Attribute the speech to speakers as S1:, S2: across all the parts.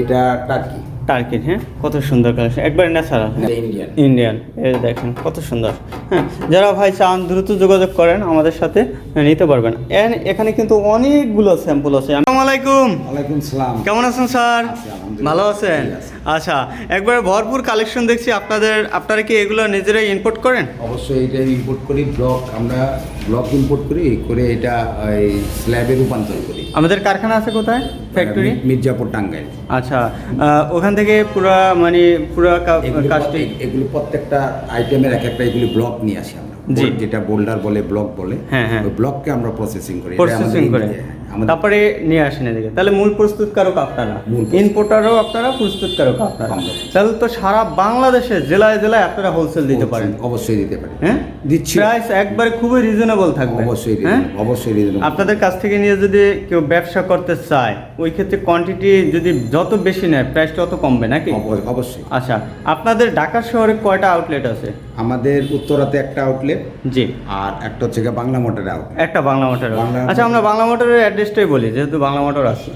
S1: এটা টার্কি
S2: টার্কির হ্যাঁ? কত সুন্দর কালেকশন একবার ন্যাচারাল
S1: ইন্ডিয়ান
S2: ইন্ডিয়ান এই দেখেন কত সুন্দর। হ্যাঁ যারা ভাই চান দ্রুত যোগাযোগ করেন আমাদের সাথে নিতে পারবেন। এখানে কিন্তু অনেকগুলো স্যাম্পল আছে। আসসালামু আলাইকুম।
S1: ওয়ালাইকুম সালাম।
S2: কেমন আছেন স্যার? ভালো আছেন? আচ্ছা একবার ভরপুর কালেকশন দেখছি। আপনাদের আপনারা কি এগুলো নিজেরাই ইম্পোর্ট করেন?
S1: অবশ্যই এটা ইম্পোর্ট করি ব্লক আমরা ব্লক ইম্পোর্ট করি করে এটা স্ল্যাবে রূপান্তর করি।
S2: আমাদের কারখানা আছে কোথায়? ফ্যাক্টরি
S1: মির্জাপুর টাঙ্গাইল।
S2: আচ্ছা আহ, ওখান থেকে পুরো মানে পুরো কাজটি
S1: এগুলি প্রত্যেকটা আইটেমের এক একটা এগুলি ব্লক নিয়ে আসি আমরা। যেটা বোল্ডার বলে ব্লক বলে
S2: হ্যাঁ, হ্যাঁ।
S1: ব্লককে আমরা প্রসেসিং করি।
S2: প্রসেসিং করে। তারপরে নিয়ে আসেন এদিকে। তাহলে মূল প্রস্তুতকারক আপনারা। ইনপোর্টারও আপনারা প্রস্তুতকারক আপনারা। তাহলে তো সারা বাংলাদেশে জেলায় জেলায় আপনারা হোলসেল দিতে পারেন।
S1: অবশ্যই দিতে পারি।
S2: হ্যাঁ?
S1: দিচ্ছি।
S2: প্রাইস একবারে খুবই রিজনেবল থাকবে।
S1: অবশ্যই
S2: হ্যাঁ?
S1: অবশ্যই reasonable।
S2: আপনাদের কাছ থেকে নিয়ে যদি কেউ ব্যবসা করতে চায় ওই ক্ষেত্রে কোয়ান্টিটি যদি যত বেশি নেয় প্রাইসটা তত কমবে নাকি?
S1: অবশ্যই
S2: আচ্ছা আপনাদের ঢাকা শহরে কয়টা আউটলেট আছে?
S1: আমাদের উত্তরাতে একটা আউটলেট
S2: জি।
S1: আর একটা হচ্ছে বাংলা মোটরের আউটলেট
S2: একটা বাংলা মোটর
S1: বাংলা-
S2: আচ্ছা আমরা বাংলা মোটরের অ্যাড্রেসটাই বলি যেহেতু বাংলা মোটর আছে।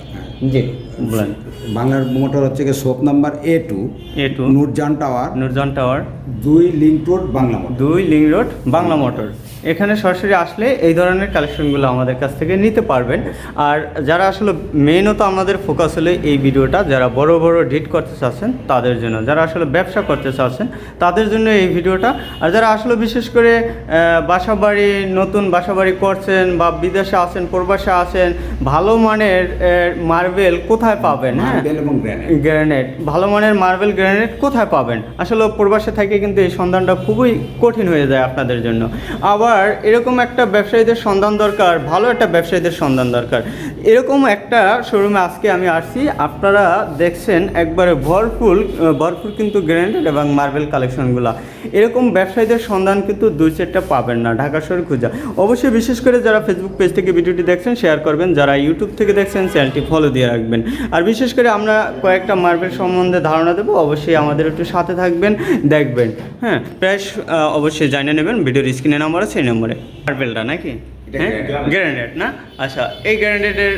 S2: জি। বলেন।
S1: বাংলার মোটর হচ্ছে গিয়ে shop number A two
S2: A two
S1: Nurjan tower
S2: Nurjan tower
S1: দুই লিঙ্ক রোড বাংলা মোটর।
S2: দুই লিং রোড বাংলা মোটর। এখানে সরাসরি আসলে এই ধরনের কালেকশনগুলো আমাদের কাছ থেকে নিতে পারবেন। আর যারা আসলে মেইনত আমাদের ফোকাস হলে এই ভিডিওটা যারা বড় বড় ডিট করতে চাচ্ছেন তাদের জন্য যারা আসলে ব্যবসা করতে চাচ্ছেন তাদের জন্য এই ভিডিওটা। আর যারা আসলে বিশেষ করে বাসাবাড়ি নতুন বাসাবাড়ি করছেন বা বিদেশে আছেন প্রবাসে আছেন ভালো মানের মার্বেল কোথায় পাবেন হ্যাঁ?
S1: গ্রানাইট
S2: ভালো মানের মার্বেল গ্রানাইট কোথায় পাবেন? আসলে প্রবাসে থেকে কিন্তু এই সন্ধানটা খুবই কঠিন হয়ে যায় আপনাদের জন্য। আবার এরকম একটা ব্যবসায়ীদের সন্ধান দরকার, ভালো একটা ব্যবসায়ীদের সন্ধান দরকার। এরকম একটা শোরুমে আজকে আমি আসছি। আপনারা দেখছেন একবারে ভরপুর ভরপুর কিন্তু গ্রানাইট এবং মার্বেল কালেকশনগুলো এরকম ব্যবসায়ীদের সন্ধান কিন্তু দুই চারটা পাবেন না, ঢাকা শহরে খুঁজা। অবশ্যই বিশেষ করে যারা ফেসবুক পেজ থেকে ভিডিওটি দেখছেন শেয়ার করবেন। যারা ইউটিউব থেকে দেখছেন চ্যানেলটি ফলো দিয়ে রাখবেন। আর বিশেষ করে আমরা কয়েকটা মার্বেল সম্বন্ধে ধারণা দেবো অবশ্যই আমাদের একটু সাথে থাকবেন দেখবেন। হ্যাঁ প্রাইস অবশ্যই জানিয়ে নেবেন ভিডিওর স্ক্রিনে নাম্বার আছে এই নম্বরে। মার্বেলটা নাকি? হ্যাঁ। গ্যারান্টেড না? আচ্ছা এই গ্যারান্টেডের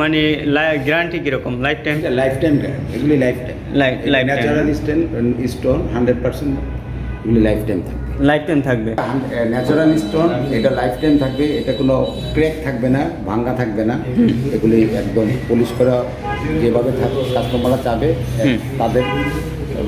S2: মানে গ্যারান্টি কীরকম? লাইফ টাইম
S1: লাইফ টাইম এগুলি life time
S2: life
S1: natural stone hundred percent এগুলি লাইফ টাইম থাকবে
S2: লাইফ টাইম থাকবে
S1: ন্যাচারাল স্টোন এটা লাইফ টাইম থাকবে এটা কোনো ক্র্যাক থাকবে না ভাঙ্গা থাকবে না। এগুলি একদম পুলিশ করা যেভাবে থাকবে কাস্টমাররা চাবে। তাদের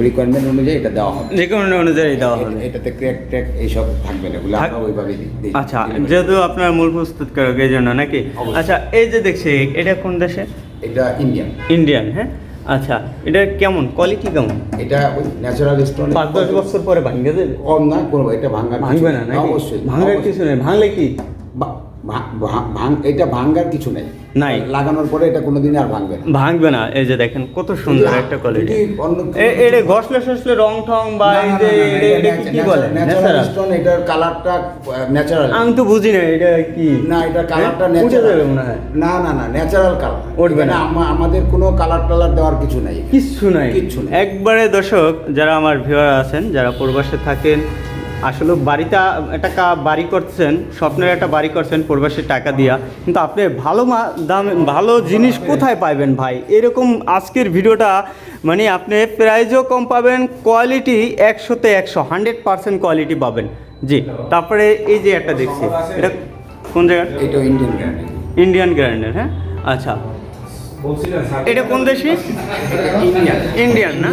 S1: রিকোয়ারমেন্ট অনুযায়ী এটা দেওয়া হবে।
S2: কোনো অনুযায়ী দেওয়া হবে।
S1: এটাতে ক্র্যাক ট্র্যাক এইসব থাকবে না এগুলো আমরা
S2: থাক-
S1: ওইভাবে দিই। দিই।
S2: আচ্ছা যেহেতু আপনার মূল প্রস্তুতকারক এই জন্য নাকি? আচ্ছা এই যে দেখছি এটা কোন দেশে?
S1: এটা ইন্ডিয়ান
S2: ইন্ডিয়ান হ্যাঁ? আচ্ছা এটা কেমন? কোয়ালিটি কেমন?
S1: এটা ওই ন্যাচারাল স্টোন
S2: পাঁচ দশ বছর পরে ভাঙবে
S1: কম না করব এটা ভাঙা
S2: ভাঙবে না।
S1: অবশ্যই
S2: ভাঙার
S1: অবশ্যই।
S2: কিছু নেই ভাঙলে কি?
S1: এটা ভাঙ্গার কিছু নেই।
S2: নাই।
S1: লাগানোর পরে এটা কোনোদিন আর ভাঙবে না।
S2: ভাঙবে না। এই যে দেখেন কত সুন্দর একটা কোয়ালিটি এটা ঘষলে সসলে রং টং বা এই যে কি বলে?
S1: ন্যাচারাল স্টোন এটার কালারটা ন্যাচারাল
S2: আমি তো বুঝি না এটা কি?
S1: না এটা কালারটা
S2: হ্যাঁ?
S1: ন্যাচারাল
S2: মনে হয়।
S1: না না না ন্যাচারাল কালার
S2: উঠবে না।
S1: আমাদের কোনো কালার টালার দেওয়ার কিছু নাই।
S2: কিচ্ছু নাই।
S1: নাই।
S2: একবারে দর্শক যারা আমার ভিউয়ার আছেন যারা প্রবাসে থাকেন আসলে বাড়িতে একটা কা- বাড়ি করছেন স্বপ্নের একটা বাড়ি করছেন প্রবাসে টাকা দিয়া। কিন্তু আপনি ভালো মা দাম ভালো জিনিস কোথায় পাইবেন ভাই? এরকম আজকের ভিডিওটা মানে আপনি প্রাইজও কম পাবেন কোয়ালিটি একশোতে একশো হান্ড্রেড পার্সেন্ট কোয়ালিটি পাবেন। জি তারপরে এই যে একটা দেখছি এটা কোন জায়গা?
S1: এটা ইন্ডিয়ান গ্র্যান্ড
S2: ইন্ডিয়ান গ্র্যান্ডের হ্যাঁ? আচ্ছা। এটা কোন দেশি?
S1: ইন্ডিয়ান
S2: ইন্ডিয়ান না?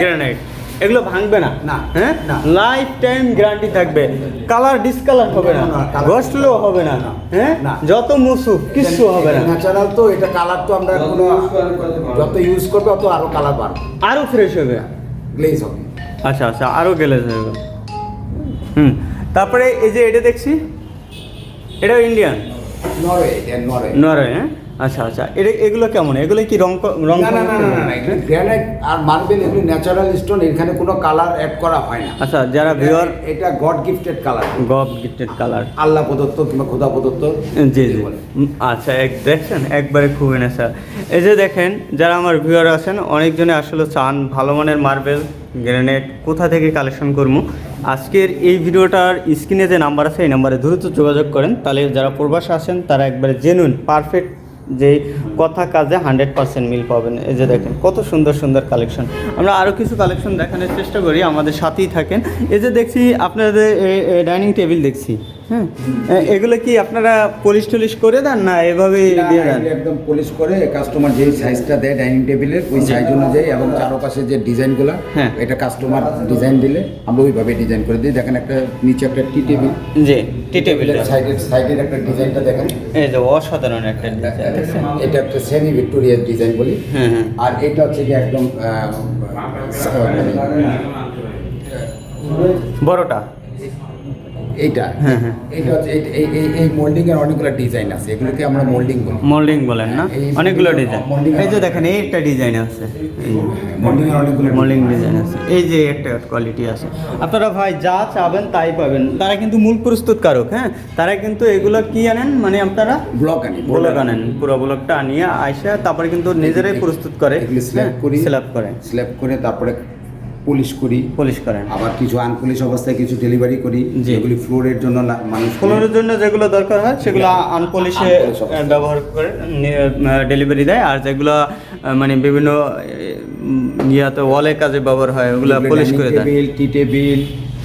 S2: গ্রানাইট এগুলো ভাঙবে না।
S1: না,
S2: হ্যাঁ? লাইফ টাইম গ্যারান্টি থাকবে। কালার ডিসকালার হবে না। ঘষলেও হবে না। হ্যাঁ? যত মুসুক কিচ্ছু হবে না।
S1: ন্যাচারাল তো এটা কালার তো আমরা কোনো যত ইউজ করবে তত আরও কালার বাড়বে।
S2: আরও ফ্রেশ হবে।
S1: গ্লেজ হবে।
S2: আচ্ছা আচ্ছা আরও গেলে যাবে হুম তারপরে এই যে এটা দেখছি এটাও ইন্ডিয়ান
S1: নরওয়ে এটা নরওয়ে
S2: নরওয়ে হ্যাঁ? আচ্ছা আচ্ছা। এটা এগুলো কেমন? এগুলো কি রং রং
S1: না না না না না গ্রানাইট আর মার্বেল এগুলো ন্যাচারাল স্টোন এখানে কোনো কালার অ্যাড করা হয় না।
S2: আচ্ছা যারা ভিওর
S1: এটা God gifted colour
S2: God gifted colour
S1: আল্লাহ প্রদত্ত কিংবা খোদা প্রদত্ত
S2: জি জি। আচ্ছা এক দেখছেন? একবারে খুবই না স্যার। এই যে দেখেন যারা আমার ভিউয়ার আছেন অনেকজনে আসলে চান ভালো মানের মার্বেল গ্রেনেড কোথা থেকে কালেকশন করব? আজকের এই ভিডিওটার স্ক্রিনে যে নাম্বার আছে এই নাম্বারে দ্রুত যোগাযোগ করেন। তাহলে যারা প্রবাসে আছেন তারা একবারে জেনুইন পারফেক্ট যে কথা কাজে হান্ড্রেড পার্সেন্ট মিল পাবেন। এই যে দেখেন, কত সুন্দর সুন্দর কালেকশন আমরা আরও কিছু কালেকশন দেখানোর চেষ্টা করি, আমাদের সাথেই থাকেন। এই যে দেখছি, আপনাদের ডাইনিং টেবিল দেখছি। হ্যাঁ এগুলো কি আপনারা পলিশ টলিশ করে দেন না এভাবে দিয়ে দেন?
S1: একদম পলিশ করে কাস্টমার যেই সাইজটা দেয় ডাইনিং টেবিলের ওই সাইজ অনুযায়ী এবং চারপাশে যে ডিজাইনগুলো
S2: হ্যাঁ।
S1: এটা কাস্টমার ডিজাইন দিলে আমরা ওইভাবে ডিজাইন করে দিই। দেখেন একটা নিচে একটা টি টেবিল
S2: জি টি টেবিলটা
S1: সাইডের সাইডের একটা ডিজাইনটা দেখেন।
S2: এই যে অসাধারণ একটা ডিজাইন দেখছেন?
S1: এটা একটা সেমি ভিক্টোরিয়ার ডিজাইন বলি।
S2: হ্যাঁ হ্যাঁ
S1: আর এটা হচ্ছে কি একদম মানে,
S2: বড়টা?
S1: এইটা।
S2: হ্যাঁ, হ্যাঁ।
S1: হচ্ছে এই- মোল্ডিং এর অনেকগুলো ডিজাইন আছে। এগুলোকে আমরা মোল্ডিং বলি।
S2: মোল্ডিং বলেন না? অনেকগুলো ডিজাইন এই যে দেখেন এই একটা ডিজাইন আছে।
S1: মোল্ডিং এর অনেকগুলো
S2: মোল্ডিং ডিজাইন আছে। এই যে একটা কোয়ালিটি আছে। আপনারা ভাই যা চাবেন তাই পাবেন। তারা কিন্তু মূল প্রস্তুতকারক হ্যাঁ? তারা কিন্তু এগুলো কি আনেন? মানে আপনারা
S1: ব্লক আনি
S2: ব্লক আনেন। পুরো ব্লকটা আনিয়ে আইসা তারপরে কিন্তু নিজেরাই প্রস্তুত করে
S1: স্ল্যাব করি।
S2: স্ল্যাব করে।
S1: স্ল্যাব করে তারপরে পুলিশ করি
S2: পলিশ করেন।
S1: আবার কিছু আনপুলিশ অবস্থায় কিছু ডেলিভারি করি যেগুলি ফ্লোরের জন্য মানুষ
S2: ফ্লোরের জন্য যেগুলো দরকার হয় সেগুলো আনপলিশে ব্যবহার করে ডেলিভারি দেয়। আর যেগুলো মানে বিভিন্ন ইয়াতে ওয়ালের কাজে ব্যবহার হয় ওগুলো পলিশ করে দেয়।
S1: টেবিল টি টেবিল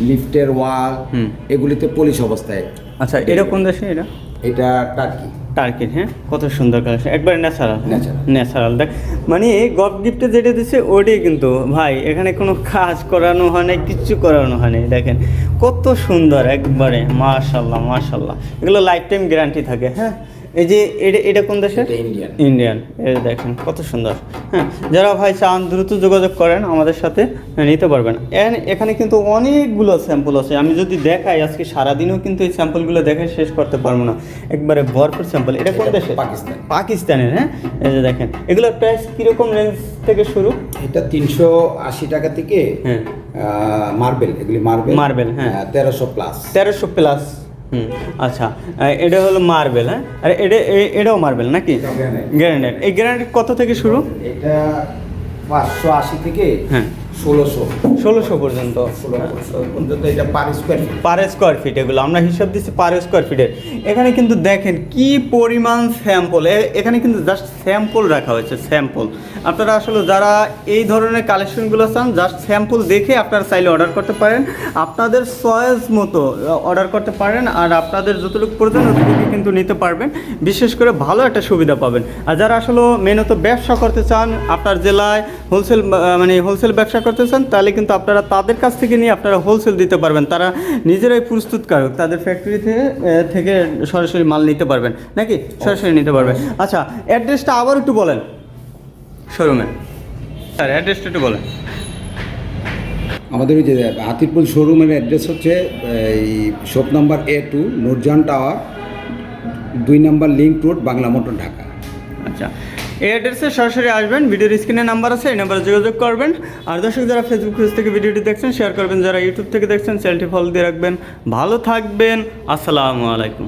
S1: লিফটের ওয়াল
S2: হুম।
S1: এগুলিতে পুলিশ অবস্থায়।
S2: আচ্ছা এটা কোন দেশে এটা?
S1: এটা টার্কি
S2: টার্কির হ্যাঁ? কত সুন্দর কালেকশন একবারে ন্যাচারাল. ন্যাচারাল দেখ। মানে গফ গিফটে যেটা দিচ্ছে ওটাই কিন্তু ভাই এখানে কোনো কাজ করানো হয় নাই কিচ্ছু করানো হয় নাই দেখেন। কত সুন্দর একবারে মাশাল্লাহ মার্শাল্লাহ এগুলো লাইফ টাইম গ্যারান্টি থাকে হ্যাঁ? এই যে এটা এটা কোন দেশের?
S1: ইন্ডিয়ান
S2: ইন্ডিয়ান এই দেখেন কত সুন্দর। হ্যাঁ যারা ভাই চান দ্রুত যোগাযোগ করেন আমাদের সাথে নিতে পারবেন। এন- এখানে কিন্তু অনেকগুলো স্যাম্পল আছে। আমি যদি দেখাই আজকে সারাদিনও কিন্তু এই স্যাম্পলগুলো দেখে শেষ করতে পারব না। একবারে ভরপুর স্যাম্পল এটা কোন দেশে
S1: পাকিস্তান।
S2: পাকিস্তানের হ্যাঁ? এই যে দেখেন এগুলোর প্রাইস কীরকম রেঞ্জ থেকে শুরু?
S1: এটা তিনশো আশি টাকা থেকে
S2: হ্যাঁ।
S1: মার্বেল এগুলি মার্বেল
S2: Marble, হ্যাঁ।
S1: তেরোশো প্লাস
S2: তেরোশো প্লাস হুম আচ্ছা। এটা হলো মার্বেল হ্যাঁ? আর এটা এটাও মার্বেল নাকি?
S1: এটাও
S2: গ্রানাইট। এই গ্রানাইট কত থেকে শুরু?
S1: এটা পাঁচশো আশি থেকে
S2: হ্যাঁ।
S1: ষোলোশো।
S2: ষোলোশো পর্যন্ত।
S1: এটা per square feet
S2: per square feet এগুলো। আমরা হিসাব দিচ্ছি পার স্কোয়ার ফিটের এখানে কিন্তু দেখেন কি পরিমাণ স্যাম্পল এখানে কিন্তু জাস্ট স্যাম্পল রাখা হয়েছে স্যাম্পল আপনারা আসলে যারা এই ধরনের কালেকশনগুলো চান জাস্ট স্যাম্পল দেখে আপনারা চাইলে অর্ডার করতে পারেন। আপনাদের চয়েস মতো অর্ডার করতে পারেন। আর আপনাদের যতটুকু প্রয়োজন অতটুকু কিন্তু নিতে পারবেন। বিশেষ করে ভালো একটা সুবিধা পাবেন। আর যারা আসলে মেনত ব্যবসা করতে চান আপনার জেলায় হোলসেল মানে হোলসেল ব্যবসা করতে চান তাহলে কিন্তু আপনারা তাদের কাছ থেকে নিয়ে আপনারা হোলসেল দিতে পারবেন। তারা নিজেরাই প্রস্তুতকারক তাদের ফ্যাক্টরি থেকে থেকে সরাসরি মাল নিতে পারবেন। নাকি? সরাসরি নিতে পারবেন। আচ্ছা অ্যাড্রেসটা আবার একটু বলেন। শোরুমে। স্যার অ্যাড্রেসটা একটু বলেন।
S1: আমাদের ওই যে হাতিরপুল শোরুমের অ্যাড্রেস হচ্ছে এই shop number A two Nurjan tower দুই number link road Bangla motor Dhaka.
S2: আচ্ছা। এই অ্যাড্রেসে সরাসরি আসবেন, ভিডিওর স্ক্রিনে নাম্বার আছে, এই নাম্বারে যোগাযোগ করবেন। আর দর্শক যারা ফেসবুক পেজ থেকে ভিডিওটি দেখছেন শেয়ার করবেন। যারা ইউটিউব থেকে দেখছেন চ্যানেলটি ফলো দিয়ে রাখবেন। ভালো থাকবেন, আসসালামু আলাইকুম।